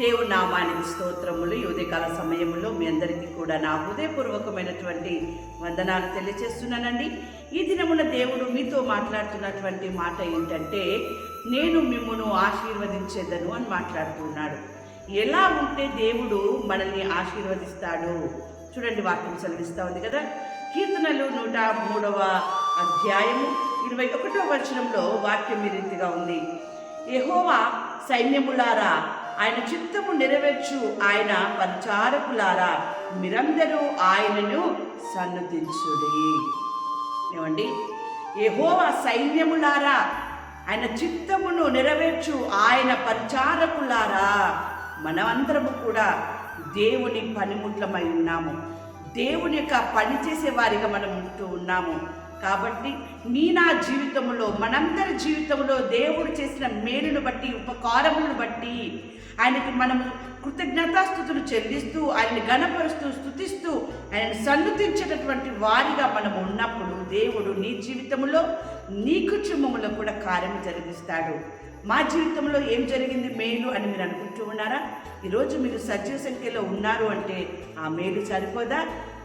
దేవుడి నామానికి స్తోత్రములు. ఈ ఉదయకాల సమయంలో మీ అందరికీ కూడా నా హృదయపూర్వకమైనటువంటి వందనాలు తెలియజేస్తున్నానండి ఈ దినమున దేవుడు మీతో మాట్లాడుతున్నటువంటి మాట ఏంటంటే నేను మిమ్మను ఆశీర్వదించేదను అని మాట్లాడుతున్నాడు ఎలా ఉంటే దేవుడు మనల్ని ఆశీర్వదిస్తాడు? చూడండి వాక్యం సెలవిస్తూ ఉంది కదా. కీర్తనలు నూట మూడవ అధ్యాయము ఇరవై ఒకటో వచనంలో వాక్యం ఈ రీతిగా ఉంది. యహోవా సైన్యములారా ఆయన చిత్తము నెరవేర్చు ఆయన పరిచారకులారా మీరందరూ ఆయనను సన్నతించుడి ఏమండి? యెహోవా సైన్యములారా ఆయన చిత్తమును నెరవేర్చు ఆయన పరిచారకులారా మనమందరము కూడా దేవుని పనిముట్లమై ఉన్నాము. దేవుని యొక్క పనిచేసే వారిగా మనం ఉంటూ ఉన్నాము. కాబట్టి నీ నా జీవితంలో మనందరి జీవితంలో దేవుడు చేసిన మేలును బట్టి ఉపకారములను బట్టి ఆయనకి మనము కృతజ్ఞతాస్థుతులు చెల్లిస్తూ ఆయన్ని గణపరుస్తూ స్థుతిస్తూ ఆయన సన్నుతించేటటువంటి వారిగా మనం ఉన్నప్పుడు దేవుడు నీ జీవితంలో నీ కుటుంబంలో కూడా కార్యం జరిగిస్తాడు. మా జీవితంలో ఏం జరిగింది మేలు అని మీరు అనుకుంటూ ఉన్నారా? ఈరోజు మీరు సజీవ సంఖ్యలో ఉన్నారు అంటే ఆ మేలు సరిపోదా?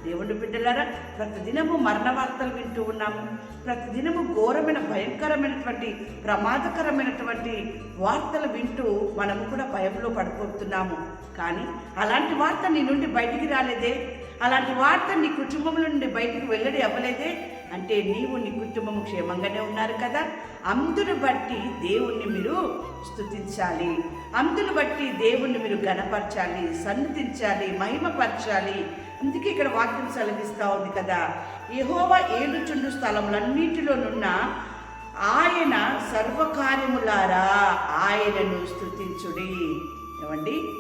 దేవుడి బిడ్డలారా ప్రతిదినము మరణ వార్తలు వింటూ ఉన్నాము. ప్రతిదినము ఘోరమైన భయంకరమైనటువంటి ప్రమాదకరమైనటువంటి వార్తలు వింటూ మనము కూడా భయంలో పడిపోతున్నాము. కానీ అలాంటి వార్త నీ నుండి బయటికి రాలేదే. అలాంటి వార్త నీ కుటుంబం నుండి బయటికి వెళ్ళడి అవ్వలేదే. అంటే నీవు నీ కుటుంబం క్షేమంగానే ఉన్నారు కదా. అందును బట్టి దేవుణ్ణి మీరు స్థుతించాలి అందును బట్టి దేవుణ్ణి మీరు గణపరచాలి సన్నిధించాలి మహిమపరచాలి. అందుకే ఇక్కడ వాక్యం సెలవిస్తూ ఉంది కదా. యెహోవా ఏడుచుండు స్థలములన్నిటిలోనున్న ఆయన సర్వకార్యములారా ఆయనను స్థుతించుడి ఏమండి?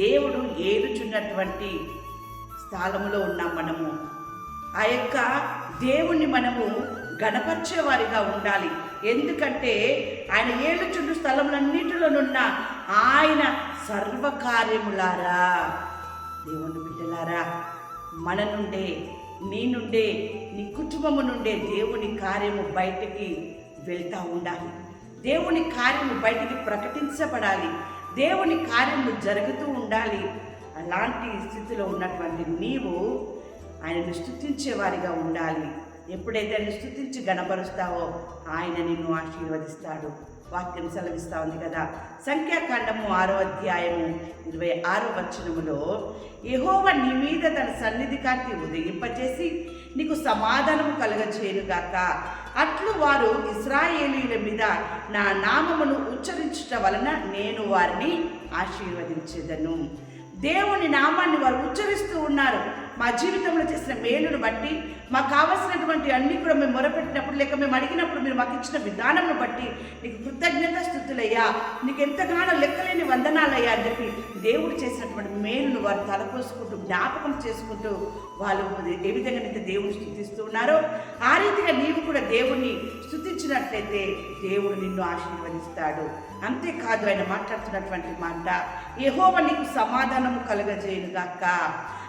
దేవుడు ఏలుచున్నటువంటి స్థలములో ఉన్నాం మనము. ఆ యొక్క దేవుణ్ణి మనము గణపరిచేవారిగా ఉండాలి. ఎందుకంటే ఆయన ఏలుచుండు స్థలములన్నిటిలోనున్న ఆయన సర్వకార్యములారా. దేవుని బిడ్డలారా మన నుండే నీ నుండే నీ కుటుంబము నుండే దేవుని కార్యము బయటికి వెళ్తూ ఉండాలి. దేవుని కార్యము బయటికి ప్రకటించబడాలి. దేవుని కార్యము జరుగుతూ ఉండాలి. అలాంటి స్థితిలో ఉన్నటువంటి నీవు ఆయనను స్థుతించేవారిగా ఉండాలి. ఎప్పుడైతే ఆయన స్థుతించి గణపరుస్తావో ఆయన నిన్ను ఆశీర్వదిస్తాడు. వాక్యం సెలవిస్తా ఉంది కదా. సంఖ్యాకాండము ఆరో అధ్యాయము ఇరవై ఆరో వచనములో యహోవ నీ మీద తన సన్నిధి కాంతి ఉదయింపచేసి నీకు సమాధానము కలగచేయునుగాక అట్లు వారు ఇస్రాయేలీల మీద నా నామమును ఉచ్చరించుట వలన నేను వారిని ఆశీర్వదించేదను. దేవుని నామాన్ని వారు ఉచ్చరిస్తూ ఉన్నారు. మా జీవితంలో చేసిన మేలును బట్టి మాకు కావలసినటువంటి అన్ని కూడా మేము మొరపెట్టినప్పుడు లేక మేము అడిగినప్పుడు మీరు మాకు ఇచ్చిన విధానంను బట్టి నీకు కృతజ్ఞత స్థుతులయ్యా. నీకు ఎంతగానో లెక్కలేని వందనాలయ్యా అని చెప్పి దేవుడు చేసినటువంటి మేలును వారు తలపోసుకుంటూ జ్ఞాపకం చేసుకుంటూ వాళ్ళు ఏ విధంగా అయితే దేవుడు స్థుతిస్తూ ఉన్నారో ఆ రీతిగా నీవు కూడా దేవుణ్ణి స్థుతించినట్లయితే దేవుడు నిన్ను ఆశీర్వదిస్తాడు. అంతేకాదు ఆయన మాట్లాడుతున్నటువంటి మాట ఏహోవ నీకు సమాధానము కలగజేయునుగాక.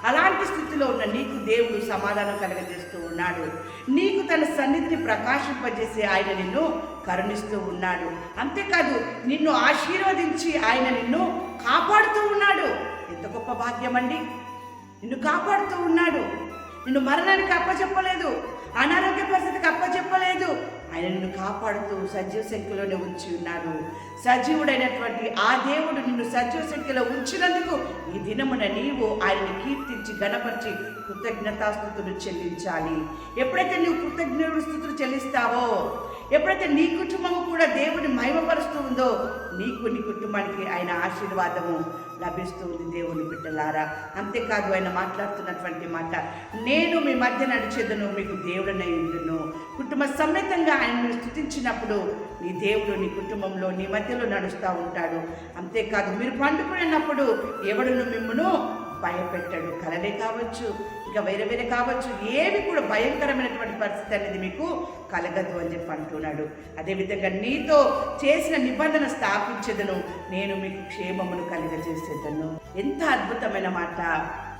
అలాంటి స్థితిలో ఉన్న నీకు దేవుడు సమాధానం కలగజేస్తూ ఉన్నాడు. నీకు తన సన్నిధిని ప్రకాశింపజేసి ఆయన నిన్ను కరుణిస్తూ ఉన్నాడు. అంతేకాదు నిన్ను ఆశీర్వదించి ఆయన నిన్ను కాపాడుతూ ఉన్నాడు. ఎంత గొప్ప భాగ్యం అండి నిన్ను కాపాడుతూ ఉన్నాడు. నిన్ను మరణానికి అప్పచెప్పలేదు. అనారోగ్య పరిస్థితికి అప్పచెప్పలేదు. ఆయన నిన్ను కాపాడుతూ సజీవ సంఖ్యలోనే ఉంచి ఉన్నాడు. సజీవుడైనటువంటి ఆ దేవుడు నిన్ను సజీవ సంఖ్యలో ఉంచినందుకు ఈ దినమున నీవు ఆయనను కీర్తించి గణపరిచి కృతజ్ఞతాస్థుతులు చెల్లించాలి. ఎప్పుడైతే నీవు కృతజ్ఞ స్థుతులు చెల్లిస్తావో ఎప్పుడైతే నీ కుటుంబం కూడా దేవుని మహిమపరుస్తూ ఉందో నీకు నీ కుటుంబానికి ఆయన ఆశీర్వాదము లభిస్తుంది దేవుని బిడ్డలారా. అంతేకాదు ఆయన మాట్లాడుతున్నటువంటి మాట నేను మీ మధ్య నడిచేదను మీకు దేవుడనై ఉండును. కుటుంబ సమేతంగా ఆయన మీరు స్థుతించినప్పుడు నీ దేవుడు నీ కుటుంబంలో నీ మధ్యలో నడుస్తూ ఉంటాడు. అంతేకాదు మీరు పండుకునేటప్పుడు ఎవడును మిమ్మను భయపెట్టాడు. కలలే కావచ్చు ఇక వేరే వేరే కావచ్చు. ఏవి కూడా భయంకరమైనటువంటి పరిస్థితి అనేది మీకు కలగదు అని చెప్పి అంటున్నాడు. అదేవిధంగా నీతో చేసిన నిబంధన స్థాపించదను. నేను మీకు క్షేమమును కలుగజేసేదను. ఎంత అద్భుతమైన మాట.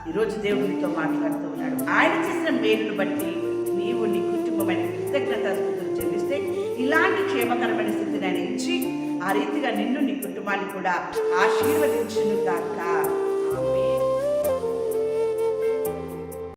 ఈరోజు దేవునితో మాట్లాడుతూ ఉన్నాడు. ఆయన చేసిన మేలును బట్టి నీవు నీ కుటుంబమైన కృతజ్ఞత చెల్లిస్తే ఇలాంటి క్షేమకరమైన స్థితిని ఆయన ఇచ్చి ఆ రీతిగా నిన్ను నీ కుటుంబాన్ని కూడా ఆశీర్వదించును కాక